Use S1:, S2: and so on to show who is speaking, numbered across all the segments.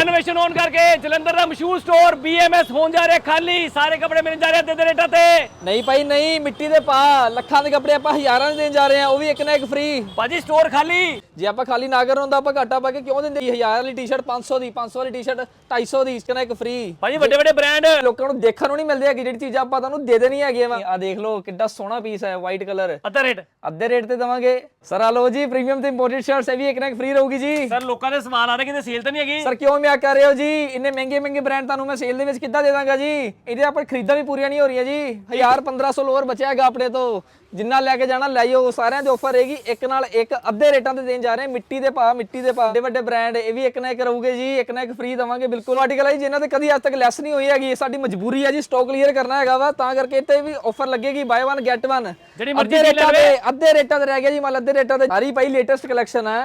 S1: Renovation ਹੋਣ ਕਰਕੇ ਜਲੰਧਰ ਦਾ ਮਸ਼ਹੂਰ ਸਟੋਰ BMS ਹੋਣ ਜਾ ਰਿਹਾ ਖਾਲੀ। ਸਾਰੇ ਕੱਪੜੇ ਮਿਲਣ ਜਾ ਰਹੇ ਅੱਧੇ ਦੇ ਰੇਟਾਂ ਤੇ।
S2: ਨਹੀਂ ਭਾਈ ਨਹੀਂ ਮਿੱਟੀ ਦੇ ਪਾ ਲੱਖਾਂ ਦੇ ਕੱਪੜੇ ਆਪਾਂ ਹਜ਼ਾਰਾਂ ਦੇ ਦੇਣ ਜਾ ਰਹੇ ਹਾਂ ਉਹ ਵੀ ਇੱਕ ਨਾ ਇੱਕ ਫ੍ਰੀ
S1: ਭਾਜੀ ਸਟੋਰ ਖਾਲੀ।
S2: ਜੇ ਆਪਾਂ ਖਾਲੀ ਨਾ ਕਰਨ ਹੁੰਦਾ ਆਪਾਂ ਘਾਟਾ ਪਾ ਕੇ ਕਿਉਂ ਦਿੰਦੇ? 1000 ਵਾਲੀ ਟੀ-ਸ਼ਰਟ 500 ਦੀ 500 ਵਾਲੀ ਟੀ-ਸ਼ਰਟ 250 ਦੀ ਇੱਕ ਨਾ ਇੱਕ ਫ੍ਰੀ
S1: ਭਾਜੀ ਵੱਡੇ ਵੱਡੇ ਬ੍ਰਾਂਡ
S2: ਲੋਕਾਂ ਨੂੰ ਦੇਖਣ ਨੂੰ ਨਹੀਂ ਮਿਲਦੇ ਹੈਗੇ ਜਿਹੜੀ ਚੀਜ਼ਾਂ ਆਪਾਂ ਤੁਹਾਨੂੰ ਦੇ ਦੇਣੀ ਹੈਗੀ ਆ ਦੇਖ ਲਓ ਕਿੱਡਾ ਸੋਹਣਾ ਪੀਸ ਹੈ ਵਾਈਟ ਕਲਰ
S1: ਅੱਧਾ ਰੇਟ
S2: ਅੱਧੇ ਰੇਟ ਤੇ ਦਵਾਂਗੇ। ਸਰ ਆ ਲਓ ਜੀ ਪ੍ਰੀਮੀਅਮ ਤੇ ਇੰਪੋਰਟਡ ਸ਼ਰਟਸ ਇਹ ਵੀ ਇੱਕ ਨਾ ਇੱਕ ਫ੍ਰੀ ਰਹੂਗੀ ਜੀ।
S1: ਸਰ ਲੋਕਾਂ ਦੇ ਸਮਾਨ ਆ ਰਹੇ ਕਿਤੇ ਸੇਲ ਤਾਂ ਨਹੀਂ ਹੈਗੀ?
S2: ਸਰ ਕਿਉਂ ਮਿਆ ਕਰ ਰਹੇ ਹੋ ਜੀ ਇੰਨੇ ਮਹਿੰਗੇ ਮਹਿੰਗੇ ਬ੍ਰਾਂਡ ਤੁਹਾਨੂੰ ਮੈਂ ਸੇਲ ਦੇ ਵਿੱਚ ਕਿੱਦਾਂ ਦੇ ਦਾਂਗਾ ਜੀ? ਇਹਦੇ ਆਪਾਂ ਖਰੀਦਾਂ ਵੀ ਪੂਰੀਆਂ ਨਹੀਂ ਹੋ ਰਹੀਆਂ ਜੀ। 1000 1500 ਲੋਅਰ ਬਚਿਆ ਹੈਗਾ ਆਪਣੇ ਤੋਂ। ਜਿੰਨਾ ਲੈ ਕੇ ਜਾਣਾ ਲੈ ਜਾਓ ਸਾਰਿਆਂ ਦੇ ਆਫਰ ਰਹੇਗੀ ਇੱਕ ਨਾਲ ਇੱਕ ਅੱਧੇ ਰੇਟਾਂ ਤੇ ਦੇਣ ਜਾ ਰਹੇ ਮਿੱਟੀ ਦੇ ਭਾਅ ਮਿੱਟੀ ਦੇ ਭਾਅ। ਵੱਡੇ ਵੱਡੇ ਬ੍ਰਾਂਡ ਇਹ ਵੀ ਇੱਕ ਨਾ ਇੱਕ ਰਹੂਗੇ ਜੀ ਇੱਕ ਨਾ ਇੱਕ ਫ੍ਰੀ ਦਵਾਂਗੇ ਬਿਲਕੁਲ। ਆਰਟੀਕਲ ਹੈ ਜੀ, ਜਿਨ੍ਹਾਂ ਤੇ ਕਦੀ ਅੱਜ ਤੱਕ ਲੈਸ ਨਹੀਂ ਹੋਈ ਹੈਗੀ ਸਾਡੀ ਮਜਬੂਰੀ ਹੈ ਜੀ ਸਟਾਕ ਕਲੀਅਰ ਕਰਨਾ ਹੈਗਾ ਵਾ ਤਾਂ ਕਰਕੇ ਇੱਥੇ ਵੀ ਆਫਰ ਲੱਗੇਗੀ ਬਾਏ 1 ਗੈਟ 1
S1: ਜਿਹੜੀ ਮਰਜ਼ੀ
S2: ਰੇਟਾਂ
S1: ਲਵੇ।
S2: ਅੱਧੇ ਰੇਟਾਂ ਤੇ ਰਹਿ ਗਿਆ ਜੀ ਮਾਲ ਅੱਧੇ ਰੇਟਾਂ ਤੇ ਸਾਰੀ ਭਾਈ ਲੇਟੈਸਟ ਕਲੈਕਸ਼ਨ ਹੈ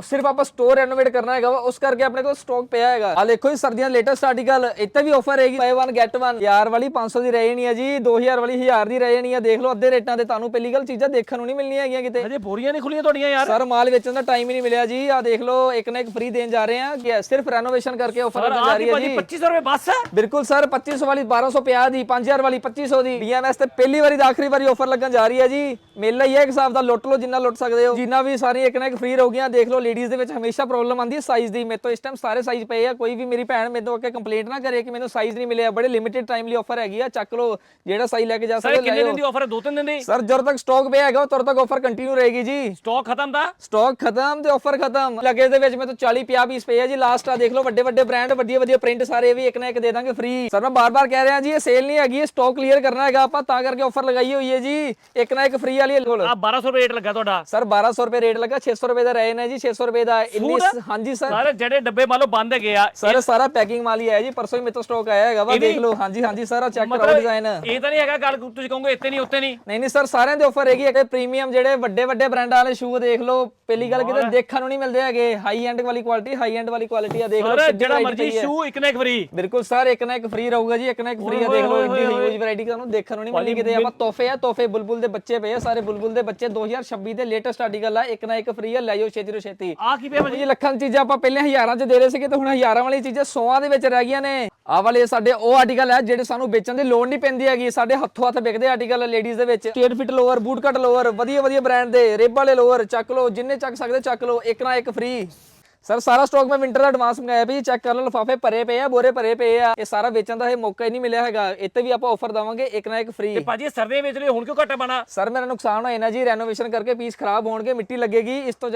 S2: ਸਿਰਫ ਆਪਾਂ ਸਟੋਰ ਰੈਨੋਵੇਟ ਕਰਨਾ ਹੈਗਾ ਵਾ ਉਸ ਕਰਕੇ ਆਪਣੇ ਕੋਲ ਸਟਾਕ ਪਿਆ ਹੈਗਾ। ਆ ਦੇਖੋ ਜੀ ਸਰਦੀਆਂ ਲੇਟੈਸਟ ਆਰਟੀਕਲ ਇੱਥੇ ਵੀ ਆਫਰ ਹੈਗੀ। ਬਾਈ 1 ਗੈਟ 1 ਯਾਰ ਵਾਲੀ 500 ਦੀ ਰਹਿ ਜਾਣੀ ਹੈ ਜੀ 2000 ਵਾਲੀ 1000 ਦੀ ਰਹਿ ਜਾਣੀ ਹੈ ਦੇਖ ਲਓ ਅੱਧੇ ਰੇਟਾਂ ਤੇ ਤੁਹਾਨੂੰ ਪਹਿਲੀ ਗੱਲ ਚੀਜ਼ਾਂ ਦੇਖਣ ਨੂੰ ਨਹੀਂ ਮਿਲਣੀਆਂ ਹੈਗੀਆਂ ਕਿਤੇ।
S1: ਹਜੇ ਬੋਰੀਆਂ ਨਹੀਂ ਖੁੱਲੀਆਂ ਤੁਹਾਡੀਆਂ ਯਾਰ।
S2: ਸਰ ਮਾਲ ਵੇਚਣ ਦਾ ਟਾਈਮ ਹੀ ਨਹੀਂ ਮਿਲਿਆ ਜੀ। ਆ ਦੇਖ ਲਓ ਇੱਕ ਨਾ ਇੱਕ ਫ੍ਰੀ ਦੇਣ ਜਾ ਰਹੇ ਹਾਂ ਕਿ ਸਿਰਫ ਰੈਨੋਵੇਸ਼ਨ ਕਰਕੇ ਆਫਰ
S1: ਆਹ
S2: ਰਹੀ ਹੈ ਜੀ।
S1: 2500 ਰੁਪਏ ਬਸ
S2: ਬਿਲਕੁਲ ਸਰ 2500 ਵਾਲੀ 1250 ਦੀ 5000 ਵਾਲੀ 2500 ਦੀ। BMS ਤੇ ਪਹਿਲੀ ਵਾਰੀ ਦਾ ਆਖਰੀ ਵਾਰੀ ਆਫਰ ਲੱਗਣ ਜਾ ਰਹੀ ਹੈ ਜੀ। ਮੇਲਾ ਹੀ ਹੈ ਇੱਕ ਹਿਸਾਬ ਦਾ ਲੁੱਟ ਲਓ ਜਿੰਨਾ ਲੁੱਟ ਸਕਦੇ ਹੋ। ਜਿੰਨਾ ਵੀ ਸਾਰੀਆਂ ਇੱਕ ਨਾ ਇੱਕ ਫ੍ਰੀ ਰਹੂਗੀਆਂ ਦੇਖ ਲਓ ਲੇਡੀਜ਼ ਦੇ ਵਿੱਚ ਹਮੇਸ਼ਾ ਪ੍ਰੋਬਲਮ ਆਉਂਦੀ ਹੈ ਸਾਈਜ਼ ਦੀ। ਮੇਰੇ ਤੋਂ ਇਸ ਟਾਈਮ ਸਾਰੇ ਸਾਈਜ਼ ਪਏ ਆ। ਕੋਈ ਵੀ ਮੇਰੀ ਭੈਣ ਮੇਰੇ ਤੋਂ ਅੱਗੇ ਕੰਪਲੇਂਟ ਨਾ ਕਰੇ ਕਿ ਮੈਨੂੰ ਸਾਈਜ਼ ਨਹੀਂ ਮਿਲਿਆ। ਬੜੇ ਲਿਮਿਟਿਡ ਟਾਈਮ ਲਈ ਆਫਰ ਹੈਗੀ ਆ। ਚੱਕ ਲਓ ਜਿਹੜਾ ਸਾਈਜ਼ ਲੈ ਕੇ ਜਾ
S1: ਸਰ
S2: ਸਕਦੇ ਹੋ
S1: ਕਿੰਨੇ ਦਿਨ ਦੀ ਆਫਰ ਹੈ? ਦੋ ਤਿੰਨ ਦਿਨ ਦੀ?
S2: ਸਰ ਜਦੋਂ ਤੱਕ ਸਟਾਕ ਪਿਆ ਹੈਗਾ ਤਦ ਤੱਕ ਆਫਰ ਕੰਟੀਨਿਊ ਰਹੇਗੀ ਜੀ।
S1: ਸਟਾਕ ਖਤਮ ਦਾ
S2: ਸਟਾਕ ਖਤਮ ਤੇ ਆਫਰ ਖਤਮ। ਲੱਗੇ ਦੇ ਵਿੱਚ ਮੈਂ ਤਾਂ 40 50 ਪੀਸ ਪਏ ਆ ਜੀ। ਲਾਸਟ ਆ ਦੇਖ ਲਓ ਵੱਡੇ ਵੱਡੇ ਬ੍ਰਾਂਡ ਵਧੀਆ ਵਧੀਆ ਪ੍ਰਿੰਟ ਸਾਰੇ ਵੀ ਇੱਕ ਨਾ ਇੱਕ ਦੇ ਦਾਂਗੇ ਫ੍ਰੀ ਸਰ ਮੈਂ ਬਾਰ-ਬਾਰ ਕਹਿ ਰਿਹਾ ਜੀ ਇਹ ਸੇਲ ਨਹੀਂ ਹੈਗੀ ਇਹ ਸਟਾਕ ਕਲੀਅਰ ਕਰਨਾ ਹੈਗਾ ਆਪਾਂ ਤਾਂ ਕਰਕੇ ਆਫਰ ਲਗਾਈ ਹੋਈ ਹੈ ਜੀ। ਇੱਕ ਨਾ ਇੱਕ ਫ੍ਰੀ ਵਾਲੀ
S1: ਆ 1200 ਰੁਪਏ ਰੇਟ ਲੱਗਾ ਤੁਹਾਡਾ।
S2: ਸਰ 1200 ਰੁਪਏ ਰੇਟ ਲੱਗਾ 600 ਰੁਪਏ ਦਾ ਰਹੇ ਨੇ ਜੀ 600 ਰੁਪਏ ਦਾ ਇੰਨੀ? ਹਾਂਜੀ ਸਰ
S1: ਸਾਰੇ ਜਿਹੜੇ ਡੱਬੇ ਮੰਨ ਲਓ ਬੰਦ ਹੈਗੇ ਆ
S2: ਸਰ ਸਾਰਾ ਪੈਕਿੰਗ ਮਾਲ ਹੀ ਆਇਆ ਜੀ ਪਰਸੋਂ ਹੀ ਮੇਰੇ ਤੋਂ ਸਟਾਕ ਆਇਆ ਹੈਗਾ ਵਾ ਦੇਖ ਲਓ ਹਾਂਜੀ ਹਾਂਜੀ ਸਾਰਾ ਚੈੱਕ ਕਰਾਓ ਡਿਜ਼ਾਈਨ
S1: ਇਹ ਤਾਂ ਨਹੀਂ ਹੈਗਾ ਗੱਲ ਤੁਸੀਂ ਕਹੋਗੇ ਇੱਥੇ ਨਹੀਂ ਉੱਤੇ ਨਹੀਂ
S2: ਨਹੀਂ ਨਹੀਂ ਸਰ ਸਾਰਿਆਂ ਦੇ ਆਫਰ ਹੈਗੀ ਹੈ ਪ੍ਰੀਮੀਅਮ ਜਿਹੜੇ ਵੱਡੇ ਵੱਡੇ ਬ੍ਰਾਂਡਾਂ ਵਾਲੇ ਸ਼ੂ ਦੇਖ ਲਓ ਪਹਿਲੀ ਗੱਲ ਕਿਤੇ ਦੇਖਣ ਨੂੰ ਨਹੀਂ ਮਿਲਦੇ ਹੈਗੇ। ਹਾਈ ਐਂਡ ਵਾਲੀ ਕੁਆਲਿਟੀ ਹਾਈ ਐਂਡ ਵਾਲੀ ਕੁਆਲਿਟੀ ਆ ਦੇਖ ਲਓ
S1: ਸਰ ਜਿਹੜਾ ਮਰਜ਼ੀ। ਸ਼ੂ ਇੱਕ ਨਾ ਇੱਕ ਫ੍ਰੀ
S2: ਬਿਲਕੁਲ ਸਰ ਇੱਕ ਨਾ ਇੱਕ ਫ੍ਰੀ ਰਹੂਗਾ ਜੀ ਇੱਕ ਨਾ ਇੱਕ ਫ੍ਰੀ ਆ ਦੇਖ ਲਓ ਇੰਨੀ ਹਿਊਜ ਵੈਰਾਈਟੀ ਤੁਹਾਨੂੰ ਦੇਖਣ ਨੂੰ ਨਹੀਂ ਮਿਲਣੀ ਕਿਤੇ। ਆਪਾਂ ਤੋਹਫੇ ਆ ਤੋਹਫੇ ਬੁਲਬੁਲ ਦੇ ਬੱਚੇ ਪਏ ਆ ਸਾਰੇ ਬੁਲਬੁਲ ਦੇ ਬੱਚੇ 2026 ਦੇ ਲੇਟੈਸਟ ਆਰਟੀਕਲ ਆ ਇੱਕ ਨਾ ਇੱਕ ਫ੍ਰੀ ਆ ਲੈ ਜਾਓ ਛੇਤੀ ਤੋਂ ਛੇਤੀ।
S1: ਆ ਕੀ ਪਿਆ ਭਾਜੀ?
S2: ਲੱਖਾਂ ਦੀ ਚੀਜ਼ਾਂ ਆਪਾਂ ਪਹਿਲੇ ਹਜ਼ਾਰਾਂ 'ਚ ਦੇ ਰਹੇ ਸੀਗੇ ਤੇ ਹੁਣ ਹਜ਼ਾਰਾਂ ਵਾਲੀ ਚੀਜ਼ਾਂ ਸੌਆਂ ਦੇ ਵਿੱਚ ਰਹਿ ਗਈਆਂ ਨੇ। ਆਹ ਵਾਲੇ ਸਾਡੇ ਉਹ ਆਰਟੀਕਲ ਹੈ ਜਿਹੜੇ ਸਾਨੂੰ ਵੇਚਣ ਦੀ ਲੋੜ ਨਹੀਂ ਪੈਂਦੀ ਹੈਗੀ। ਸਾਡੇ ਹੱਥੋਂ ਹੱਥ ਵਿਕਦੇ ਆਰਟੀਕਲ ਲੇਡੀਜ਼ ਦੇ ਵਿੱਚ। Straight fit lower boot cut lower ਵਧੀਆ ਵਧੀਆ ਬ੍ਰਾਂਡ ਦੇ ਰੇਬ ਵਾਲੇ ਲੋਅਰ ਚੱਕ ਲਓ ਜਿੰਨੇ ਚੱਕ ਸਕਦੇ ਚੱਕ ਲਓ ਇੱਕ ਨਾ ਇੱਕ ਫ੍ਰੀ ਸਰ ਸਾਰਾ ਸਟਾਕ ਮੈਂ ਵਿੰਟਰ ਦਾ ਐਡਵਾਂਸ ਮੰਗਾਇਆ ਵੀ ਚੈੱਕ ਕਰ ਲਓ ਲਫਾਫੇ ਭਰੇ ਪਏ ਆ ਬੋਰੇ ਭਰੇ ਪਏ ਆ। ਇਹ ਸਾਰਾ ਵੇਚਣ ਦਾ ਇਹ ਮੌਕਾ ਹੀ ਨਹੀਂ ਮਿਲਿਆ ਹੈਗਾ। ਇੱਥੇ ਵੀ ਆਪਾਂ ਆਫਰ ਦਵਾਂਗੇ ਇੱਕ ਨਾ ਇੱਕ ਫ੍ਰੀ
S1: ਤੇ ਭਾਜੀ ਸਰਦੇ ਵੇਚ ਲਈ ਹੁਣ ਕਿਉਂ ਘੱਟ ਬਣਾ?
S2: ਸਰ ਮੇਰਾ ਨੁਕਸਾਨ ਹੋਇਆ ਨਾ ਜੀ ਰੈਨੋਵੇਸ਼ਨ ਕਰਕੇ ਪੀਸ ਖਰਾਬ ਹੋਣਗੇ ਮਿੱਟੀ ਲੱਗੇਗੀ ਇਸ ਤੋਂ